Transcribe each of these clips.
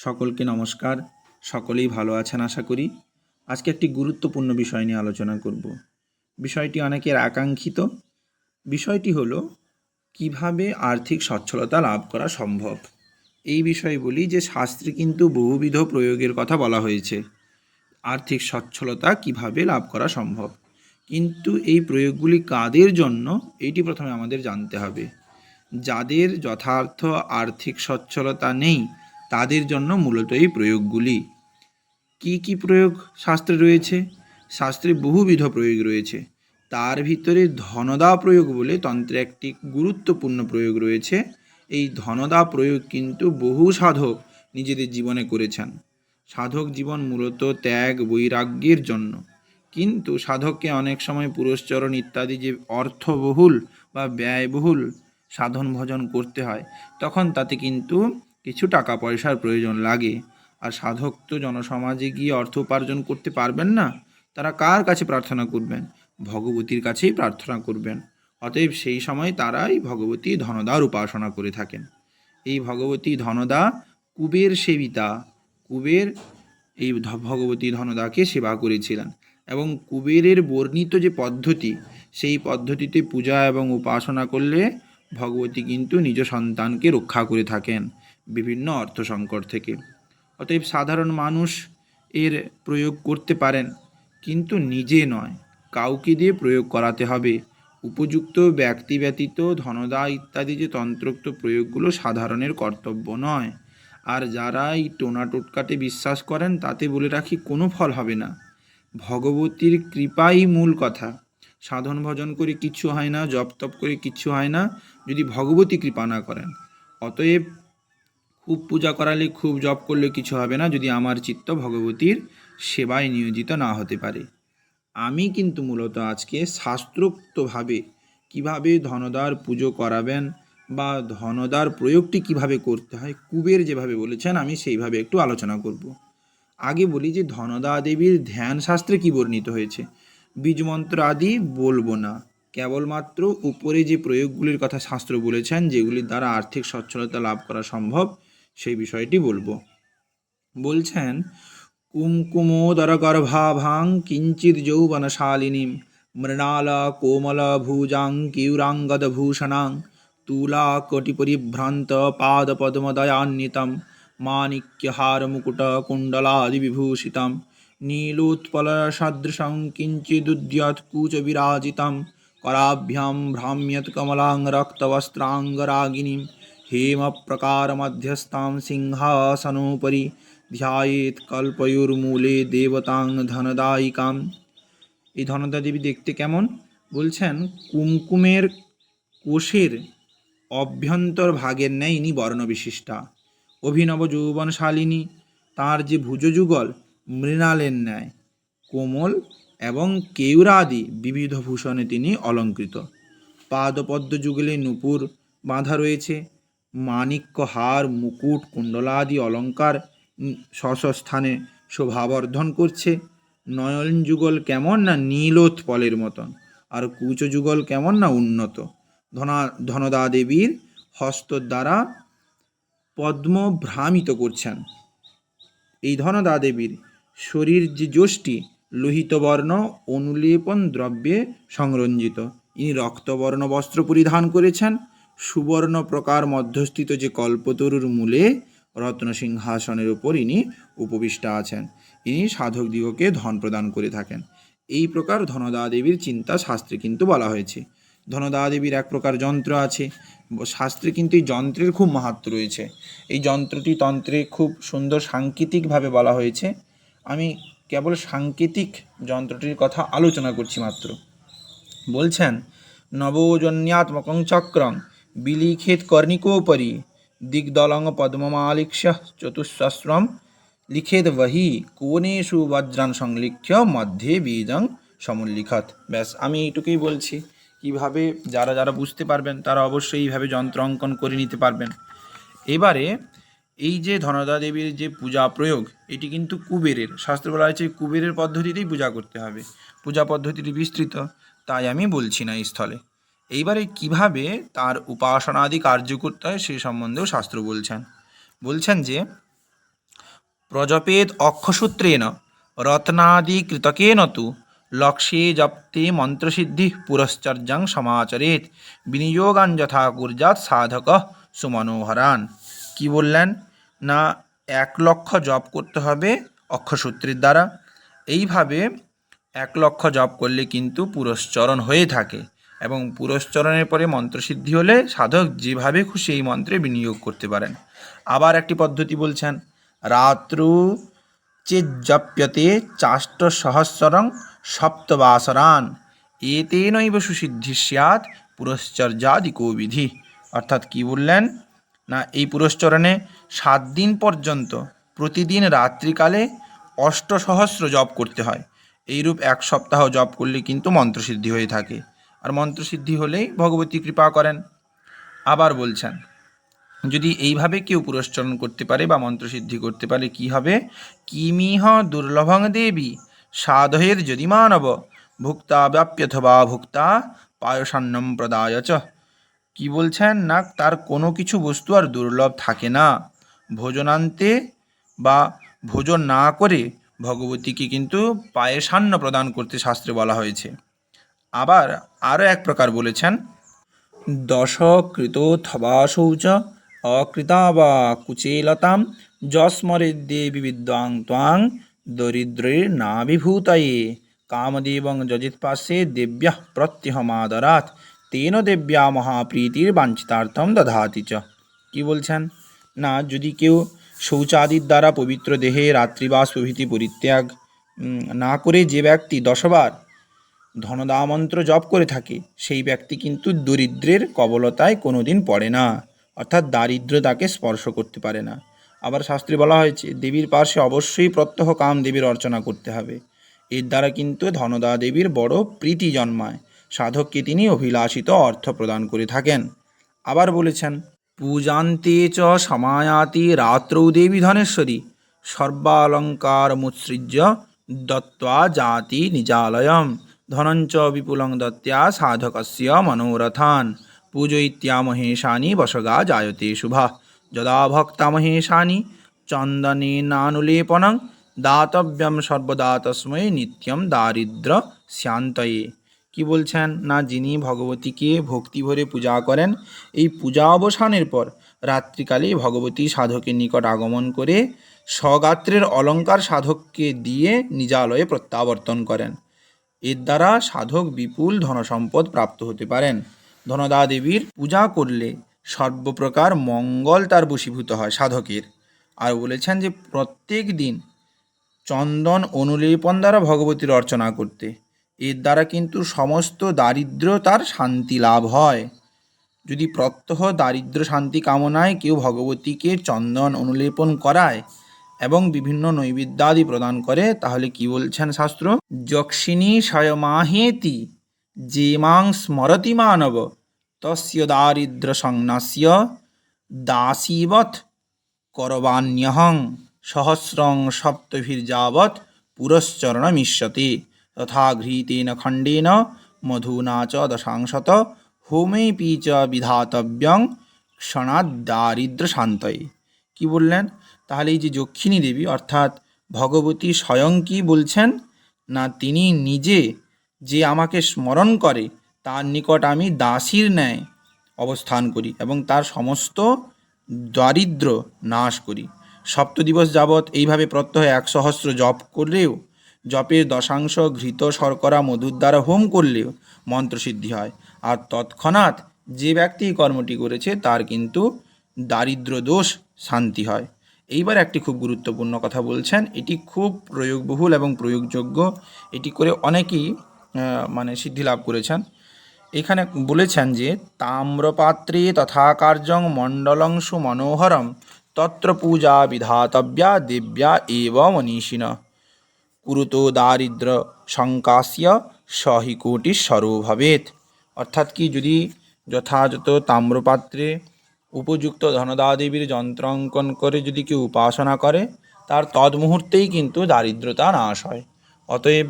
সকলকে নমস্কার। সকলেই ভালো আছেন আশা করি। আজকে একটি গুরুত্বপূর্ণ বিষয় নিয়ে আলোচনা করব। বিষয়টি অনেকের আকাঙ্ক্ষিত। বিষয়টি হলো, কীভাবে আর্থিক সচ্ছলতা লাভ করা সম্ভব? এই বিষয়ে বলি যে, শাস্ত্রে কিন্তু বহুবিধ প্রয়োগের কথা বলা হয়েছে। আর্থিক সচ্ছলতা কীভাবে লাভ করা সম্ভব? কিন্তু এই প্রয়োগগুলি কাদের জন্য? এইটি প্রথমে আমাদের জানতে হবে। যাদের যথার্থ আর্থিক সচ্ছলতা নেই তাদের জন্য মূলত এই প্রয়োগগুলি। কি কি প্রয়োগ শাস্ত্রে রয়েছে? শাস্ত্রে বহুবিধ প্রয়োগ রয়েছে। তার ভিতরে ধনদা প্রয়োগ বলে তন্ত্রে একটি গুরুত্বপূর্ণ প্রয়োগ রয়েছে। এই ধনদা প্রয়োগ কিন্তু বহু সাধক নিজেদের জীবনে করেছেন। সাধক জীবন মূলত ত্যাগ, বৈরাগ্যের জন্য। কিন্তু সাধককে অনেক সময় পুরস্চরণ ইত্যাদি যে অর্থবহুল বা ব্যয়বহুল সাধন ভজন করতে হয়, তখন তাতে কিন্তু কিছু টাকা পয়সার প্রয়োজন লাগে। আর সাধক তো জনসমাজে গিয়ে অর্থ উপার্জন করতে পারবেন না। তারা কার কাছে প্রার্থনা করবেন? ভগবতীর কাছেই প্রার্থনা করবেন। অতএব সেই সময় তারাই ভগবতী ধনদার উপাসনা করে থাকেন। এই ভগবতী ধনদা কুবের সেবিতা। কুবের এই ভগবতী ধনদাকে সেবা করেছিলেন। এবং কুবেরের বর্ণিত যে পদ্ধতি, সেই পদ্ধতিতে পূজা এবং উপাসনা করলে ভগবতী কিন্তু নিজ সন্তানকে রক্ষা করে থাকেন। বিভিন্ন অর্থ সংকট থেকে। অতএব সাধারণ মানুষ এর প্রয়োগ করতে পারেন, কিন্তু নিজে নয়। কাউকে দিয়ে প্রয়োগ করাতে হবে। উপযুক্ত ব্যক্তি ব্যতীত ধনদা ইত্যাদি যে তন্ত্রোক্ত প্রয়োগগুলো সাধারণের কর্তব্য নয়। আর যারা এই টোনা টোটকাতে বিশ্বাস করেন, তাতে বলে রাখি কোনো ফল হবে না। ভগবতীর কৃপাই মূল কথা। সাধন ভজন করে কিচ্ছু হয় না, জপ তপ করে কিচ্ছু হয় না, যদি ভগবতী কৃপা না করেন। অতএব খুব পূজা করালে, খুব জপ করলে কিছু হবে না যদি আমার চিত্ত ভগবতীর সেবায় নিয়োজিত না হতে পারে। আমি কিন্তু মূলত আজকে শাস্ত্রোক্তভাবে কীভাবে ধনদার পুজো করাবেন বা ধনদার প্রয়োগটি কীভাবে করতে হয়, কুবের যেভাবে বলেছেন, আমি সেইভাবে একটু আলোচনা করব। আগে বলি যে ধনদা দেবীর ধ্যান শাস্ত্রে কি বর্ণিত হয়েছে? বীজমন্ত্র আদি বলব না। কেবলমাত্র উপরে যে প্রয়োগগুলির কথা শাস্ত্র বলেছেন, যেগুলির দ্বারা আর্থিক সচ্ছলতা লাভ করা সম্ভব সেই বিষয়টি বলবো বলছেন কুমকুমোদর গর্ভাভাং কিঞ্চিত যৌবনশালিনীম মৃণাল কোমল ভুজাং কিউরাঙ্গদ ভূষণাং তুলা কটিপরিভ্রান্ত পাদ পদ্মদয়ান্বিতম মাণিক্যহার মুকুট কুণ্ডলাদি বিভূষিতম নীলোৎপল সদৃশং কিঞ্চিদুদ্যৎ কুচ বিরাজিতম कराभ्यां भ्राम्यत् कमलां रक्तवस्त्राङ्गरागिणीं हेमप्रकारमध्यस्थां सिंहासनोपरि ध्यायेत् কল্পয়ুর্মূলে দেবতাং ধনদায়িকাম এই ধনদা দেবী দেখতে কেমন বলছেন কুমকুমের কোষের অভ্যন্তর ভাগের ন্যায় ইনি বর্ণবিশিষ্টা অভিনব যৌবনশালিনী তার যে ভুজযুগল মৃণালের ন্যায় কোমল এবং কেউরাদি বিবিধ ভূষণে তিনি অলঙ্কৃত পাদপদ্ম যুগলে নূপুর বাঁধা রয়েছে মাণিক্য হার মুকুট কুণ্ডলাদি অলঙ্কার উম, স্ব স্থানে শোভাবর্ধন করছে। নয়ন যুগল কেমন না নীলোৎপলের মতন আর কুচ যুগল কেমন না উন্নত। ধনা ধনদা দেবীর হস্ত দ্বারা পদ্ম ভ্রামিত করছেন। এই ধনদা দেবীর শরীর যে যষ্টি লোহিত বর্ণ অনুলেপন দ্রব্যে সংরঞ্জিত। ইনি রক্তবর্ণ বস্ত্র পরিধান করেছেন। সুবর্ণ প্রকার মধ্যস্থিত যে কল্পতরুর মূলে রত্ন সিংহাসনের উপর ইনি উপবিষ্টা আছেন। ইনি সাধক দিগকে ধন প্রদান করে থাকেন। এই প্রকার ধনদা দেবীর চিন্তা শাস্ত্রে কিন্তু বলা হয়েছে। ধনদা দেবীর এক প্রকার যন্ত্র আছে। শাস্ত্রে কিন্তু এই যন্ত্রের খুব মাহাত্ম রয়েছে। এই যন্ত্রটি তন্ত্রে খুব সুন্দর সাংকেতিকভাবে বলা হয়েছে। আমি কেবল সাংকেতিক যন্ত্রটির কথা আলোচনা করছি মাত্র। বলছেন, নবজন্যাত্মকং চক্রং বিলিখিত কর্ণিকোপরি দিগদলং পদ্মমালিক্ষ্য চতুঃসহস্রম। লিখেদ বহি কোণেষু বজ্রান সংলিখ্য মধ্যে বীজং সমুল্লিখত। ব্যাস, আমি এইটুকুই বলছি। কীভাবে যারা যারা বুঝতে পারবেন, তারা অবশ্যই এইভাবে যন্ত্র অঙ্কন করে নিতে পারবেন। এবারে এই যে ধনদা দেবীর যে পূজা প্রয়োগ, এটি কিন্তু কুবেরের। শাস্ত্র বলা হয়েছে, কুবেরের পদ্ধতিতেই পূজা করতে হবে। পূজা পদ্ধতিটি বিস্তৃত, তাই আমি বলছি না এই স্থলে। এইবারে কীভাবে তার উপাসনাদি কার্য করতে হয় সে সম্বন্ধেও শাস্ত্র বলছেন। বলছেন যে, প্রজপেদ অক্ষসূত্রেণ রত্নাদিকৃতকেন তু লক্ষ্যে জপ্তে মন্ত্রসিদ্ধি পুরশ্চর্যাং সমাচরেত বিনিয়োগান যথা কুর্যাৎ সাধক সুমনোহরান। কি বললেন? না, এক লক্ষ জপ করতে হবে অক্ষসূত্রের দ্বারা। এইভাবে এক লক্ষ জপ করলে কিন্তু পুরস্চরণ হয়ে থাকে। এবং পুরস্চরণের পরে মন্ত্রসিদ্ধি হলে সাধক যেভাবে খুশি এই মন্ত্রে বিনিয়োগ করতে পারেন। আবার একটি পদ্ধতি বলছেন, রাত্রু চেজ্জপ্যতে চাষ্ট সহস্রং সপ্তবাসরান, এতেনৈব সুসিদ্ধি স্যাৎ পুরশ্চর্যাদিকো বিধি। অর্থাৎ কি বললেন? না, এই পুরস্চরণে সাত দিন পর্যন্ত প্রতিদিন রাত্রিকালে অষ্টসহস্র জপ করতে হয়। এইরূপ এক সপ্তাহ জপ করলে কিন্তু মন্ত্রসিদ্ধি হয়ে থাকে। আর মন্ত্রসিদ্ধি হলেই ভগবতী কৃপা করেন। আবার বলছেন, যদি এইভাবে কেউ পুরস্চরণ করতে পারে বা মন্ত্রসিদ্ধি করতে পারে, কি হবে? কিমিহ দুর্লভং দেবী সাধয়ের যদি মানব, ভুক্তা ব্যাপ্যথবা ভুক্তা পায়সান্নম প্রদায় চ। কি বলছেন? না তার কোনো কিছু বস্তু আর দুর্লভ থাকে না। ভোজনান্তে বা ভোজন না করে ভগবতীকে কিন্তু পায়েসান্ন প্রদান করতে শাস্ত্রে বলা হয়েছে। আবার আরও এক প্রকার বলেছেন দশকৃতোথবাসৌ চ অকৃতা বা কুচেলতাম যস্মরেদ্দেবী বিদ্বাং ত্বাং দরিদ্রের নাভিভূতয়ে কামদেবং যজিৎপাশে দেব্যাহ প্রত্যহমাদরাত তেন দেব্যা মহাপ্রীতির বাঞ্ছিতার্থম দধাতি চ। কি বলছেন? না, যদি কেউ শৌচাদির দ্বারা পবিত্র দেহে রাত্রিবাস প্রভৃতি পরিত্যাগ না করে যে ব্যক্তি দশবার ধনদামন্ত্র জপ করে থাকে। সেই ব্যক্তি কিন্তু দরিদ্রের কবলতায় কোনোদিন পড়ে না, অর্থাৎ দারিদ্র তাকে স্পর্শ করতে পারে না। আবার শাস্ত্রে বলা হয়েছে, দেবীর পার্শ্বে অবশ্যই প্রত্যহ কাম দেবীর অর্চনা করতে হবে। এর দ্বারা কিন্তু ধনদা দেবীর বড় প্রীতি জন্মায়, সাধককে তিনি অভিলাষিত অর্থ প্রদান করে থাকেন। আবার বলেছেন, পূজান্তে চ সমায়াতি রাত্রৌ দেবী ধনেশ্বরী সর্বালঙ্কার মুৎসৃজ্য দত্ত্বা জাতি নিজালয়ম। ধনঞ্চ বিপুলং দত্ত্যা সাধকস্য মনোরথান। পূজয়িত্য়া মহেশানি বসগা জায়তে শুভা। যদা ভক্তা মহেশানি চন্দনেনানুলেপনং দাতব্যম সর্বদা তস্মৈ নিত্যম দারিদ্র শান্তয়ে কি বলছেন? না, যিনি ভগবতীকে ভক্তি ভরে পূজা করেন, এই পূজা অবসানের পর রাত্রিকালে ভগবতী সাধকের নিকট আগমন করে স্বগাত্রের অলঙ্কার সাধককে দিয়ে নিজালয়ে প্রত্যাবর্তন করেন। এর দ্বারা সাধক বিপুল ধনসম্পদ প্রাপ্ত হতে পারেন। ধনদা দেবীর পূজা করলে সর্বপ্রকার মঙ্গল তার বশীভূত হয় সাধকের। আর বলেছেন যে, প্রত্যেক দিন চন্দন অনুলেপন দ্বারা ভগবতীর অর্চনা করতে। এর দ্বারা কিন্তু সমস্ত দারিদ্র তার শান্তি লাভ হয়। যদি প্রত্যহ দারিদ্র শান্তি কামনায় কেউ ভগবতীকে চন্দন অনুলেপন করায় এবং বিভিন্ন নৈবেদ্যাদি প্রদান করে, তাহলে কি বলছেন শাস্ত্র? যক্ষিণী স্বয়মাহেতি যে মাং স্মরতি মানব, তস্য দারিদ্র সংনাস্য দাসীবৎ করবাণ্যহং সহস্রং সপ্তভির্যাবৎ পুরশ্চরণমিষ্যতে, তথা ঘৃতেন খণ্ডেন মধুনা চ দশাংশত, হোমেপি চ বিধাতব্যং ক্ষণাদারিদ্র শান্তয়ে কি বললেন? তাহলে এই যে যক্ষিণী দেবী, অর্থাৎ ভগবতী স্বয়ং কি বলছেন? না, তিনি নিজে যে আমাকে স্মরণ করে, তার নিকট আমি দাসীর ন্যায় অবস্থান করি এবং তার সমস্ত দারিদ্র নাশ করি। সপ্ত দিবস যাবৎ এইভাবে প্রত্যহ এক সহস্র জপ করলেও, জপের দশাংশ ঘৃত শর্করা মধুর দ্বারা হোম করলেও মন্ত্রসিদ্ধি হয়। আর তৎক্ষণাৎ যে ব্যক্তি কর্মটি করেছে, তার কিন্তু দারিদ্র দোষ শান্তি হয়। এইবার একটি খুব গুরুত্বপূর্ণ কথা বলছেন, এটি খুব প্রয়োগবহুল এবং প্রয়োগযোগ্য। এটি করে অনেকেই মানে সিদ্ধি লাভ করেছেন। এখানে বলেছেন যে, তাম্রপাত্রে তথা কার্যং মণ্ডলংশু মনোহরম তত্র পূজা বিধাতব্যা দেব্যা এব মনীষিণ কুরুতো দারিদ্র সংকাশ্য সহি কোটি অর্থাৎ কি, যদি যথাযথ তাম্রপাত্রে উপযুক্ত ধনদা দেবীর যন্ত্রাঙ্কন করে যদি কেউ উপাসনা করে, তার তৎমুহূর্তেই কিন্তু দারিদ্রতা নাশ হয়। অতএব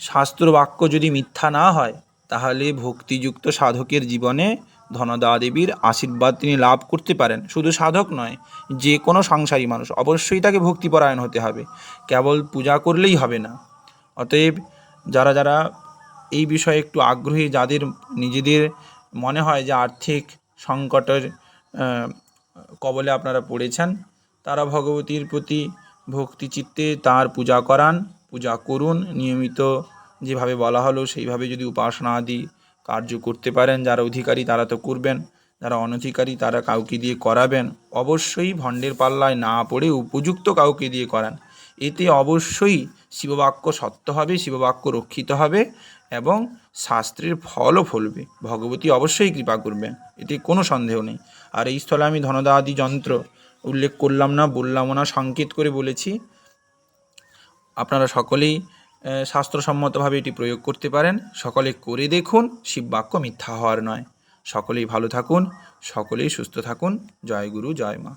শাস্ত্র বাক্য যদি মিথ্যা না হয়, তাহলে ভক্তিযুক্ত সাধকের জীবনে ধনদা দেবীর আশীর্বাদ তিনি লাভ করতে পারেন। শুধু সাধক নয়, যে কোনো সংসারী মানুষ অবশ্যই তাকে ভক্তিপরায়ণ হতে হবে। কেবল পূজা করলেই হবে না। অতএব যারা যারা এই বিষয়ে একটু আগ্রহী, যাদের নিজেদের মনে হয় যে আর্থিক সংকটের কবলে আপনারা পড়েছেন। তারা ভগবতীর প্রতি ভক্তি চিত্তে তার পূজা করান, পূজা করুন। নিয়মিত যেভাবে বলা হলো, সেইভাবে যদি উপাসনা আদি কার্য করতে পারেন, যারা অধিকারী তারা তো করবেন, যারা অনধিকারী তারা কাউকে দিয়ে করাবেন। অবশ্যই ভণ্ডের পাল্লায় না পড়ে উপযুক্ত কাউকে দিয়ে করান। এতে অবশ্যই শিববাক্য সত্য হবে, শিববাক্য রক্ষিত হবে এবং শাস্ত্রের ফলও ফলবে। ভগবতী অবশ্যই কৃপা করবেন, এতে কোনো সন্দেহ নেই। আর এই স্থলে আমি ধনদা আদি যন্ত্র উল্লেখ করলাম না, বললামও না, সংকেত করে বলেছি। আপনারা সকলেই শাস্ত্রসম্মতভাবে এটি প্রয়োগ করতে পারেন। সকলে করে দেখুন, শিববাক্য মিথ্যা হওয়ার নয়। সকলেই ভালো থাকুন, সকলেই সুস্থ থাকুন। জয় গুরু, জয় মা।